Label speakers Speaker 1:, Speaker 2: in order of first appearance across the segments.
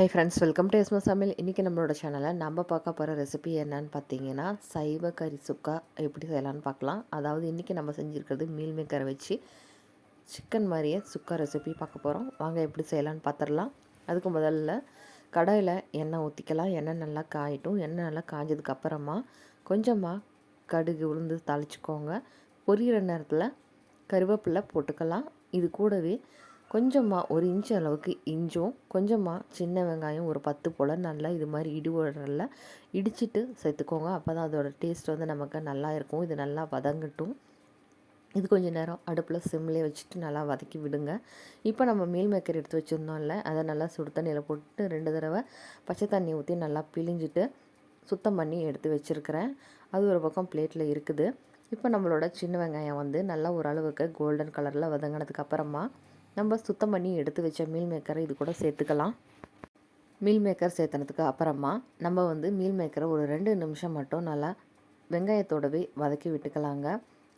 Speaker 1: High friends welcome to எஸ்மோ சமையல் இன்றைக்கி நம்மளோட சேனலில் நம்ம பார்க்க போகிற ரெசிபி என்னன்னு பார்த்தீங்கன்னா சைவ கறி சுக்கா எப்படி செய்யலான்னு பார்க்கலாம். அதாவது இன்றைக்கி நம்ம செஞ்சுருக்கிறது மீல் மேக்கரை வச்சு சிக்கன் மாதிரியே சுக்கா ரெசிபி பார்க்க போகிறோம் வாங்க எப்படி செய்யலான்னு பார்த்துடலாம். அதுக்கு முதல்ல கடாயில் எண்ணெய் ஊற்றிக்கலாம் எண்ணெய் நல்லா காயட்டும். எண்ணெய் நல்லா காஞ்சதுக்கு அப்புறமா கொஞ்சமாக கடுகு உளுந்து தாளிச்சிக்கோங்க. பொரியிற நேரத்தில் கருவேப்பிலை போட்டுக்கலாம். இது கூடவே கொஞ்சமாக ஒரு இன்ச்சு அளவுக்கு இஞ்சும் கொஞ்சமாக சின்ன வெங்காயம் ஒரு பத்து போல் நல்லா இது மாதிரி இடிவுடரில் இடிச்சிட்டு சேர்த்துக்கோங்க. அப்போ தான் அதோடய டேஸ்ட் வந்து நமக்கு நல்லா இருக்கும். இது நல்லா வதங்கட்டும். இது கொஞ்சம் நேரம் அடுப்பில் சிம்லேயே வச்சுட்டு நல்லா வதக்கி விடுங்க. இப்போ நம்ம மீல் மேக்கர் எடுத்து வச்சுருந்தோம்ல அதை நல்லா சுடு தண்ணியில் போட்டு ரெண்டு தடவை பச்சை தண்ணி ஊற்றி நல்லா பிழிஞ்சிட்டு சுத்தம் பண்ணி எடுத்து வச்சுருக்கிறேன். அது ஒரு பக்கம் பிளேட்டில் இருக்குது. இப்போ நம்மளோட சின்ன வெங்காயம் வந்து நல்லா ஓரளவுக்கு கோல்டன் கலரில் வதங்கினதுக்கு அப்புறமா நம்ம சுத்தம் பண்ணி எடுத்து வச்ச மீல் மேக்கரை இது கூட சேர்த்துக்கலாம். மீல் மேக்கர் சேர்த்தனதுக்கு அப்புறமா நம்ம வந்து மீல் மேக்கரை ஒரு ரெண்டு நிமிஷம் மட்டும் நல்லா வெங்காயத்தோடவே வதக்கி விட்டுக்கலாங்க.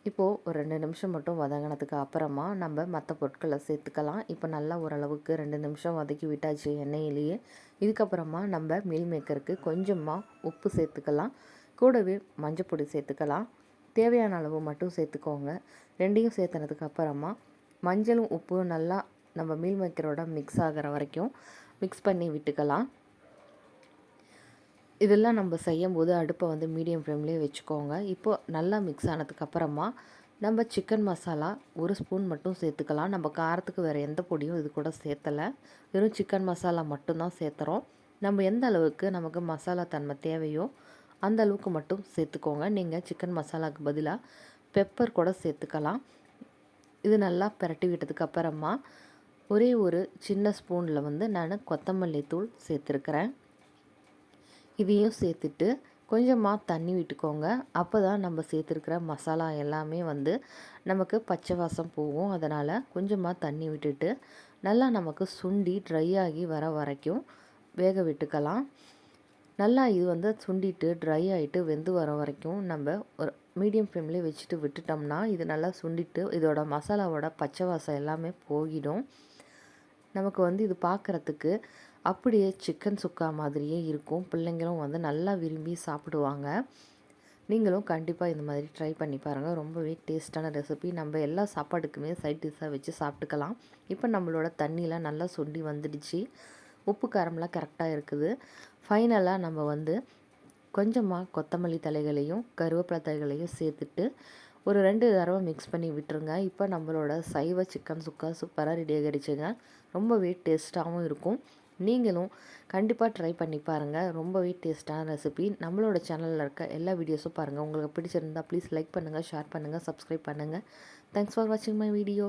Speaker 1: இப்போது ஒரு ரெண்டு நிமிஷம் மட்டும் வதங்கினதுக்கு அப்புறமா நம்ம மற்ற பொருட்களை சேர்த்துக்கலாம். இப்போ நல்லா ஓரளவுக்கு ரெண்டு நிமிஷம் வதக்கி விட்டாச்சு எண்ணெயிலேயே. இதுக்கப்புறமா நம்ம மீல் மேக்கருக்கு கொஞ்சமாக உப்பு சேர்த்துக்கலாம். கூடவே மஞ்சப்பொடி சேர்த்துக்கலாம். தேவையான அளவு மட்டும் சேர்த்துக்கோங்க. ரெண்டையும் சேர்த்தனதுக்கு அப்புறமா மஞ்சளும் உப்பும் நல்லா நம்ம மீல் மேக்கரோட மிக்ஸ் ஆகிற வரைக்கும் மிக்ஸ் பண்ணி விட்டுக்கலாம். இதெல்லாம் நம்ம செய்யும் போது அடுப்பை வந்து மீடியம் ஃப்ளேம்லேயே வச்சுக்கோங்க. இப்போது நல்லா மிக்ஸ் ஆனதுக்கப்புறமா நம்ம சிக்கன் மசாலா ஒரு ஸ்பூன் மட்டும் சேர்த்துக்கலாம். நம்ம காரத்துக்கு வேறு எந்த பொடியும் இது கூட சேர்த்தலை. வெறும் சிக்கன் மசாலா மட்டும்தான் சேர்த்துறோம். நம்ம எந்த அளவுக்கு நமக்கு மசாலா தன்மை தேவையோ அந்த அளவுக்கு மட்டும் சேர்த்துக்கோங்க. நீங்கள் சிக்கன் மசாலாவுக்கு பதிலாக பெப்பர் கூட சேர்த்துக்கலாம். இது நல்லா பிரட்டி விட்டதுக்கு அப்புறமா ஒரே ஒரு சின்ன ஸ்பூனில் வந்து நான் கொத்தமல்லி தூள் சேர்த்துருக்குறேன். இதையும் சேர்த்துட்டு கொஞ்சமாக தண்ணி விட்டுக்கோங்க. அப்போ தான் நம்ம சேர்த்துருக்கிற மசாலா எல்லாமே வந்து நமக்கு பச்சை வாசம் போகும். அதனால் கொஞ்சமாக தண்ணி விட்டுட்டு நல்லா நமக்கு சுண்டி ட்ரை ஆகி வர வரைக்கும் வேக விட்டுக்கலாம். நல்லா இது வந்து சுண்டிட்டு ட்ரை ஆகிட்டு வெந்து வர வரைக்கும் நம்ம ஒரு மீடியம் ஃப்ளேம்லேயே வச்சுட்டு விட்டுட்டோம்னா இது நல்லா சுண்டிட்டு இதோட மசாலாவோட பச்சை வாசம் எல்லாமே போயிடும். நமக்கு வந்து இது பார்க்குறதுக்கு அப்படியே சிக்கன் சுக்கா மாதிரியே இருக்கும். பிள்ளைங்களும் வந்து நல்லா விரும்பி சாப்பிடுவாங்க. நீங்களும் கண்டிப்பாக இந்த மாதிரி ட்ரை பண்ணி பாருங்கள் ரொம்பவே டேஸ்ட்டான ரெசிபி நம்ம எல்லா சாப்பாடுக்குமே சைட் டிஷ்ஷாக வச்சு சாப்பிட்டுக்கலாம். இப்போ நம்மளோட தண்ணியெலாம் நல்லா சுண்டி வந்துடுச்சு. உப்பு காரம்லாம் கரெக்டாக இருக்குது. ஃபைனலாக நம்ம வந்து கொஞ்சமாக கொத்தமல்லி தலைகளையும் கருவேப்பிலை தலைகளையும் சேர்த்துட்டு ஒரு ரெண்டு தடவை மிக்ஸ் பண்ணி விட்டுருங்க. இப்போ நம்மளோட சைவ சிக்கன் சுக்கா சூப்பராக ரெடி ஆகிடுச்சுங்க. ரொம்பவே டேஸ்ட்டாகவும் இருக்கும். நீங்களும் கண்டிப்பாக ட்ரை பண்ணி பாருங்கள் ரொம்பவே டேஸ்ட்டான ரெசிபி நம்மளோட சேனலில் இருக்க எல்லா வீடியோஸும் பாருங்கள் உங்களுக்கு பிடிச்சிருந்தா ப்ளீஸ் லைக் பண்ணுங்கள் ஷேர் பண்ணுங்கள் சப்ஸ்கிரைப் பண்ணுங்கள் தேங்க்ஸ் ஃபார் வாட்சிங் மை வீடியோ